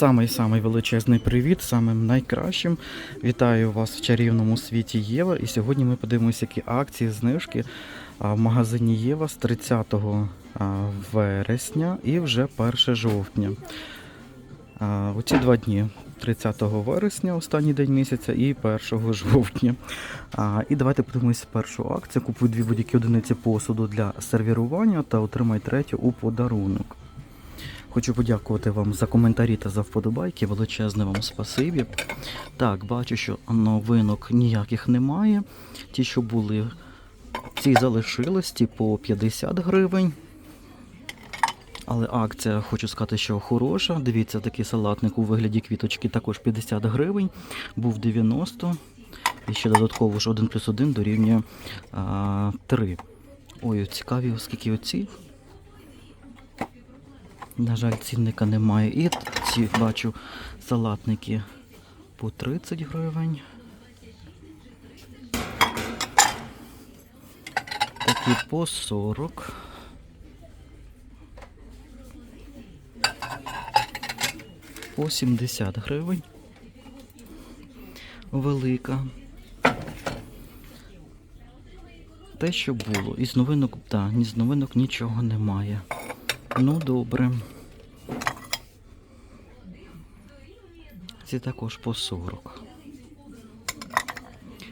Самий-самий величезний привіт, самим найкращим. Вітаю вас в чарівному світі Єва. І сьогодні ми подивимося, які акції, знижки в магазині Єва з 30 вересня і вже 1 жовтня. А, Оці два дні. 30 вересня, останній день місяця, і 1 жовтня. І давайте подивимося першу акцію. Купуй дві будь-які одиниці посуду для сервірування та отримай третю у подарунок. Хочу подякувати вам за коментарі та за вподобайки. Величезне вам спасибі. Так, бачу, що новинок ніяких немає. Ті, що були, ці залишились, ті по 50 гривень. Але акція, хочу сказати, що хороша. Дивіться, такий салатник у вигляді квіточки також 50 гривень, був 90. І ще додатково ж 1 плюс 1 дорівнює а, 3. Ой, цікаві, оскільки оці. На жаль, цінника немає. І ці бачу салатники по 30 гривень. Такі по 40. По 70 гривень. Велика. Те, що було. Із новинок, так, ні з новинок нічого немає. Ну, добре. Ці також по 40.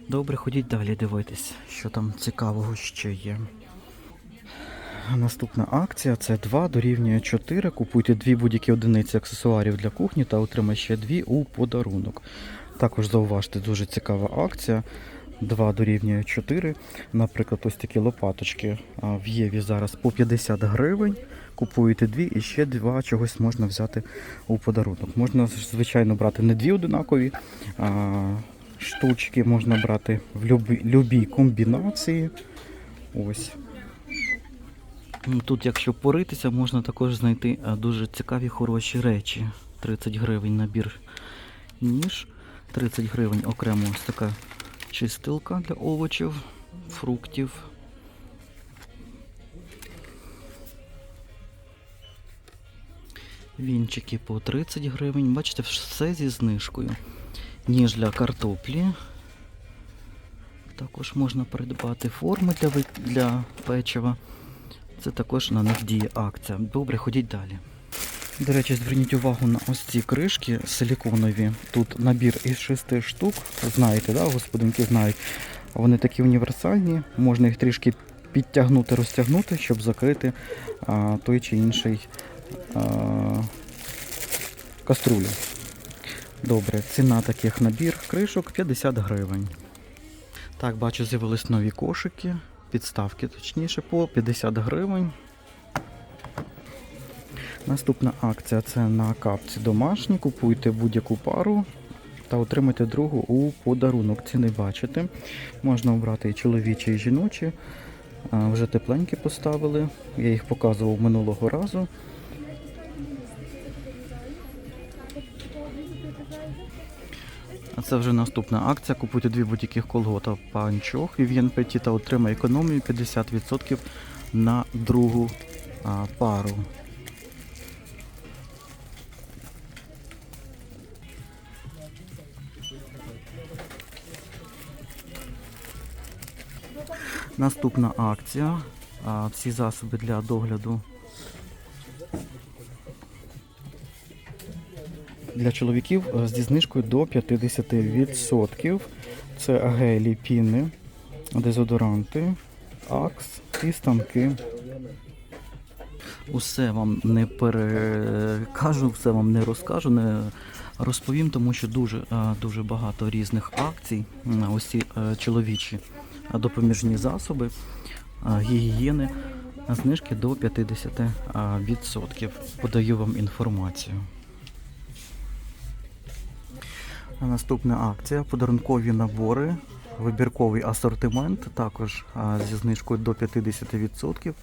Добре, ходіть далі дивитись, що там цікавого ще є. Наступна акція це 2 дорівнює 4. Купуйте дві будь-які одиниці аксесуарів для кухні та отримайте ще дві у подарунок. Також зауважте, дуже цікава акція. 2 дорівнює 4. Наприклад, ось такі лопаточки в Єві зараз по 50 гривень. Купуєте дві і ще два чогось можна взяти у подарунок. Можна, звичайно, брати не дві одинакові а, штучки, можна брати в любі, любій комбінації. Ось. Ну, Тут, якщо поритися, можна також знайти дуже цікаві хороші речі. 30 гривень набір ніж, 30 гривень окремо ось така чистилка для овочів, фруктів. Вінчики по 30 гривень. Бачите, все зі знижкою. Ніж для картоплі. Також можна придбати форми для, для печива. Це також на них діє акція. Добре, ходіть далі. До речі, зверніть увагу на ось ці кришки силіконові. Тут набір із шести штук. Знаєте, да? господинки знають. Вони такі універсальні, можна їх трішки підтягнути, розтягнути, щоб закрити а, той чи інший а, каструлю. Добре, ціна таких набір кришок 50 гривень. Так, бачу, з'явились нові кошики, підставки точніше, по 50 гривень. Наступна акція це на капці домашні. Купуйте будь-яку пару та отримайте другу у подарунок. Ціни бачите. Можна обрати і чоловічі, і жіночі. Вже тепленькі поставили. Я їх показував минулого разу. А це вже наступна акція. Купуйте дві будь-яких колгота панчох Vivien Petit та отримай економію 50% на другу пару. Наступна акція. Всі засоби для догляду для чоловіків е, зі знижкою до 50%. Це гелі, піни, дезодоранти, акс і станки. Усе вам не перекажу, все вам не розкажу, не розповім, тому що дуже, е, дуже багато різних акцій. Ось ці е, чоловічі допоміжні засоби, гігієни, знижки до 50%. Подаю вам інформацію. Наступна акція подарункові набори, вибірковий асортимент, також зі знижкою до 50%.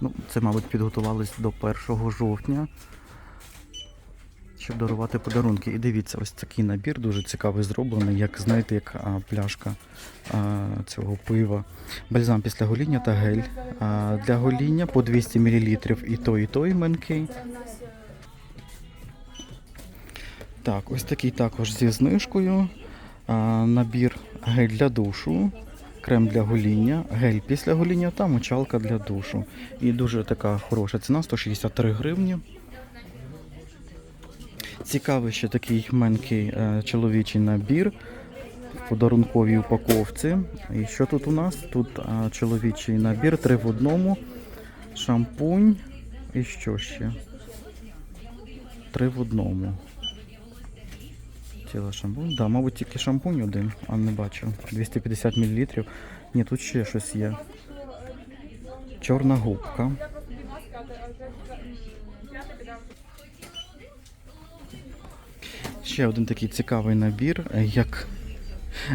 Ну, це, мабуть, підготувались до 1 жовтня, щоб дарувати подарунки. І дивіться, ось такий набір дуже цікавий зроблений, як знаєте, як а, пляшка а, цього пива. Бальзам після гоління та гель. А, для гоління по 200 мл і той, і той менкий. Так, ось такий також зі знижкою. А, набір гель для душу, крем для гоління, гель після гоління та мочалка для душу. І дуже така хороша ціна 163 гривні. Цікавий ще такий менкий е, чоловічий набір в подарунковій упаковці. І що тут у нас? Тут е, чоловічий набір, три в одному, шампунь і що ще? Три в одному. Тіло шампунь. Да, мабуть, тільки шампунь один, а не бачу. 250 мл. Ні, тут ще щось є. Чорна губка. Ще один такий цікавий набір, е, як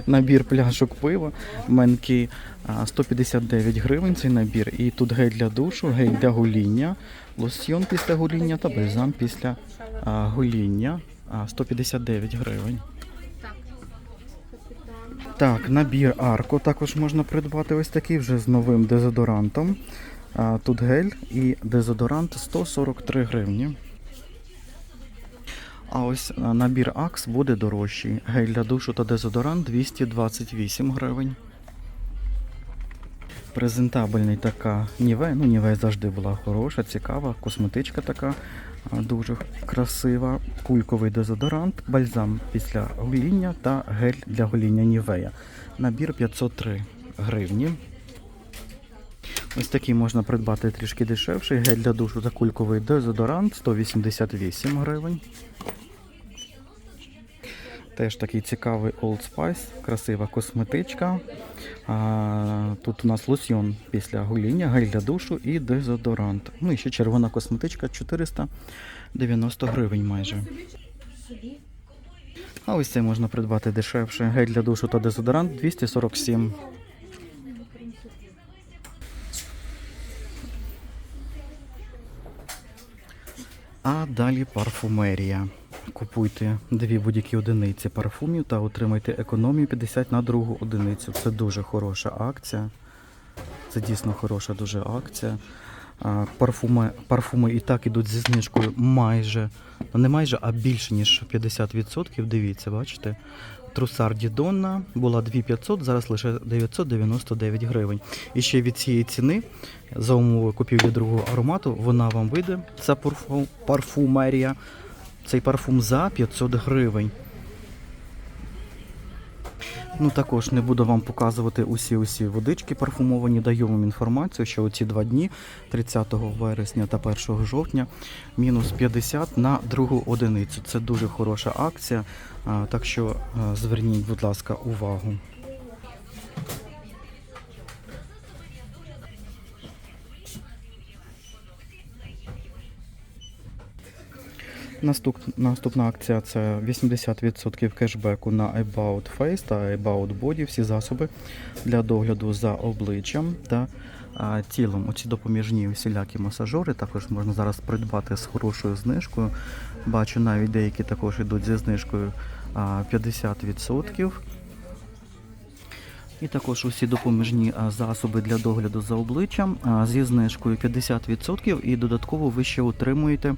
набір пляшок пива. Менки 159 гривень цей набір. І тут гель для душу, гель для гоління, лосьйон після гоління та бальзам після а, гоління. 159 гривень. Так, набір Арко також можна придбати ось такий вже з новим дезодорантом. Тут гель і дезодорант 143 гривні. А ось набір Акс буде дорожчий. Гель для душу та дезодорант 228 гривень. Презентабельний така Ніве. Ну, Ніве завжди була хороша, цікава, косметичка така дуже красива. Кульковий дезодорант, бальзам після гоління та гель для гоління Нівея. Набір 503 гривні. Ось такий можна придбати трішки дешевший. Гель для душу та кульковий дезодорант 188 гривень. Теж такий цікавий Old Spice, красива косметичка. А, тут у нас лосьйон після гоління, гель для душу і дезодорант. Ну і ще червона косметичка 490 гривень майже. А ось це можна придбати дешевше. Гель для душу та дезодорант 247. А далі парфумерія. Купуйте дві будь-які одиниці парфумів та отримайте економію 50 на другу одиницю. Це дуже хороша акція. Це дійсно хороша дуже акція. Парфуми, парфуми і так ідуть зі знижкою майже, ну не майже, а більше, ніж 50%. Дивіться, бачите. Трусар Дідонна була 2500, зараз лише 999 гривень. І ще від цієї ціни, за умови купівлі другого аромату, вона вам вийде, ця парфу- парфумерія, цей парфум за 500 гривень. Ну також не буду вам показувати усі усі водички парфумовані. Даю вам інформацію, що оці два дні, 30 вересня та 1 жовтня, мінус 50 на другу одиницю. Це дуже хороша акція. Так що зверніть, будь ласка, увагу. Наступ, наступна акція це 80% кешбеку на About Face та About Body, всі засоби для догляду за обличчям та а, тілом. Оці допоміжні усілякі масажори також можна зараз придбати з хорошою знижкою. Бачу, навіть деякі також йдуть зі знижкою а, 50%. І також усі допоміжні засоби для догляду за обличчям зі знижкою 50% і додатково ви ще отримуєте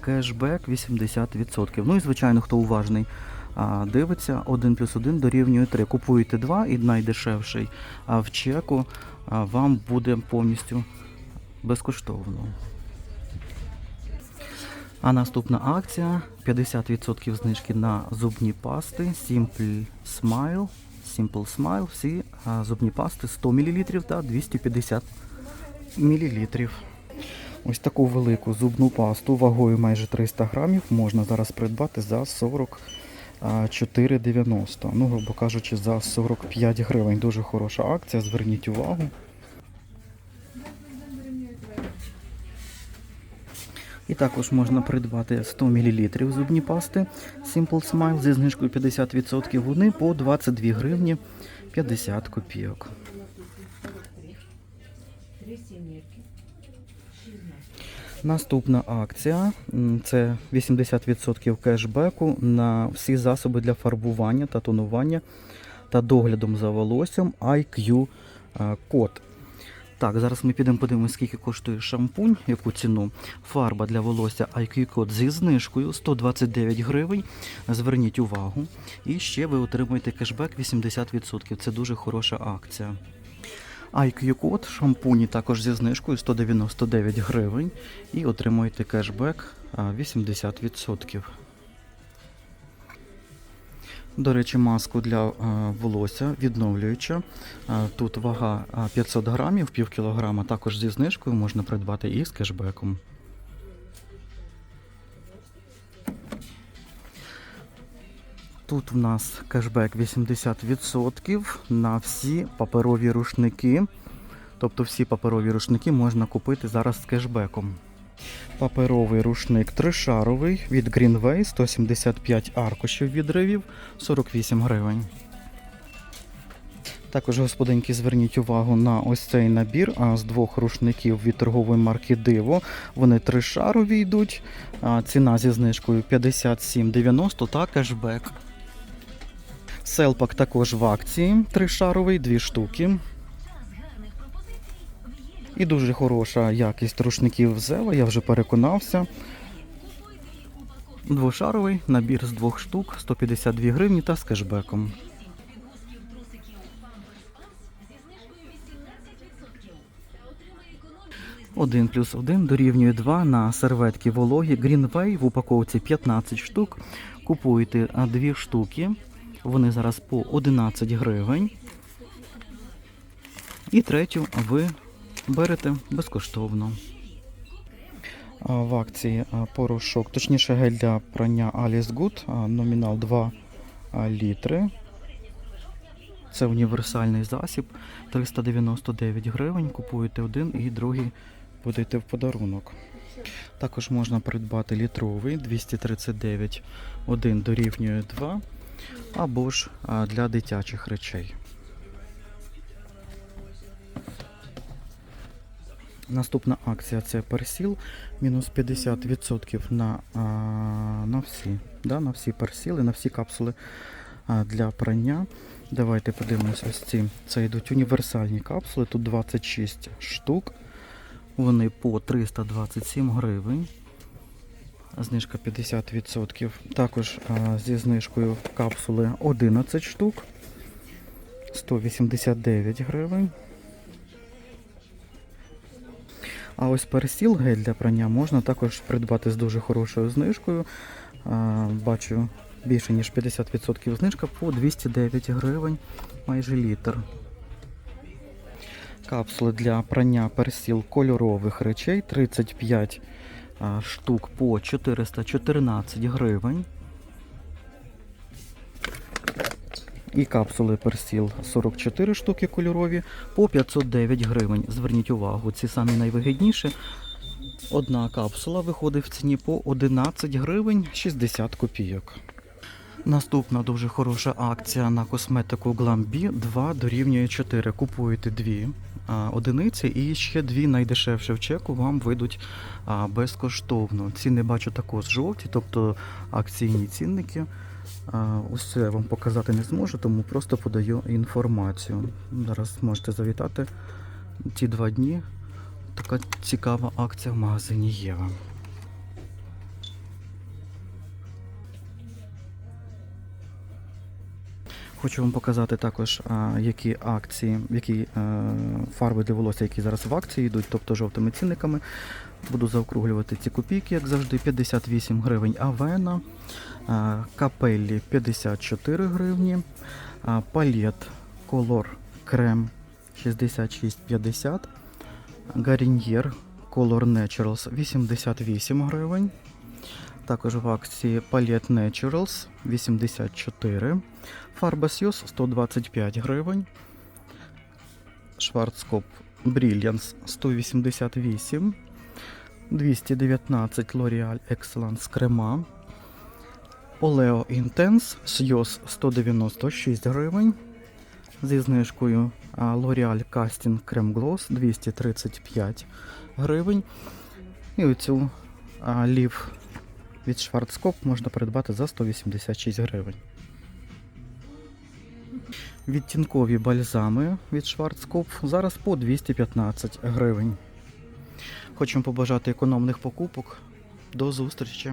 кешбек 80%. Ну і звичайно, хто уважний дивиться, 1 плюс 1 дорівнює 3. Купуєте 2 і найдешевший а в чеку вам буде повністю безкоштовно. А наступна акція 50% знижки на зубні пасти Simple Smile. Simple Smile, всі зубні пасти 100 мл та 250 мл. Ось таку велику зубну пасту вагою майже 300 грамів можна зараз придбати за 44,90. Ну, грубо кажучи, за 45 гривень. Дуже хороша акція, зверніть увагу. І також можна придбати 100 мл зубні пасти Simple Smile зі знижкою 50%. Вони по 22 гривні 50 копійок. Наступна акція це 80% кешбеку на всі засоби для фарбування та тонування та доглядом за волоссям IQ е, код. Так, зараз ми підемо подивимося, скільки коштує шампунь, яку ціну. Фарба для волосся IQ Code зі знижкою 129 гривень. Зверніть увагу. І ще ви отримуєте кешбек 80%. Це дуже хороша акція. IQ Code шампуні також зі знижкою 199 гривень. І отримуєте кешбек 80%. До речі, маску для е, волосся відновлююча. Е, Тут вага е, 500 грамів, пів кілограма, також зі знижкою можна придбати і з кешбеком. Тут в нас кешбек 80% на всі паперові рушники. Тобто всі паперові рушники можна купити зараз з кешбеком. Паперовий рушник тришаровий від Greenway 175 аркушів відривів 48 гривень. Також, господинки, зверніть увагу на ось цей набір з двох рушників від торгової марки Диво. Вони тришарові йдуть. Ціна зі знижкою 57,90 та кешбек. Селпак також в акції тришаровий, дві штуки. І дуже хороша якість рушників Зева, я вже переконався. Двошаровий набір з двох штук, 152 гривні та з кешбеком. Один плюс один дорівнює 2 на серветки вологі Greenway в упаковці 15 штук. Купуєте дві штуки. Вони зараз по 11 гривень. І третю ви берете безкоштовно. В акції порошок, точніше гель для прання Alice Good, номінал 2 літри. Це універсальний засіб, 399 гривень. Купуєте один і другий будете в подарунок. Також можна придбати літровий 239, один дорівнює 2, або ж для дитячих речей. Наступна акція це персіл, мінус 50% на, на всі, да, на всі персіли, на всі капсули для прання. Давайте подивимось ось ці. Це йдуть універсальні капсули, тут 26 штук. Вони по 327 гривень. Знижка 50%. Також зі знижкою капсули 11 штук. 189 гривень. А ось персіл гель для прання можна також придбати з дуже хорошою знижкою. Бачу більше ніж 50% знижка по 209 гривень, майже літр. Капсули для прання персіл кольорових речей 35 штук по 414 гривень. І капсули персіл 44 штуки кольорові по 509 гривень. Зверніть увагу, ці самі найвигідніші. Одна капсула виходить в ціні по 11 гривень 60 копійок. Наступна дуже хороша акція на косметику Glambi 2 дорівнює 4. Купуєте дві одиниці і ще дві найдешевші в чеку вам вийдуть безкоштовно. Ціни бачу також жовті, тобто акційні цінники. А, Усе я вам показати не зможу, тому просто подаю інформацію. Зараз можете завітати ті два дні. Така цікава акція в магазині Єва. Хочу вам показати також, які акції, які е, фарби для волосся, які зараз в акції йдуть, тобто жовтими цінниками. Буду заокруглювати ці копійки, як завжди, 58 гривень Авена, капеллі 54 гривні, палет колор крем 66,50, Гаріньєр Color Naturals 88 гривень. Також в акції Palette Naturals 84, фарба Сьюз 125 гривень, Schwarzkopf Brilliance 188, 219 L'Oreal Excellence крема, Oleo Intense Сьюз 196 гривень, зі знижкою L'Oreal Casting Creme Gloss 235 гривень. І оцю лів від Schwarzkopf можна придбати за 186 гривень. Відтінкові бальзами від Шварцкопф зараз по 215 гривень. Хочемо побажати економних покупок. До зустрічі!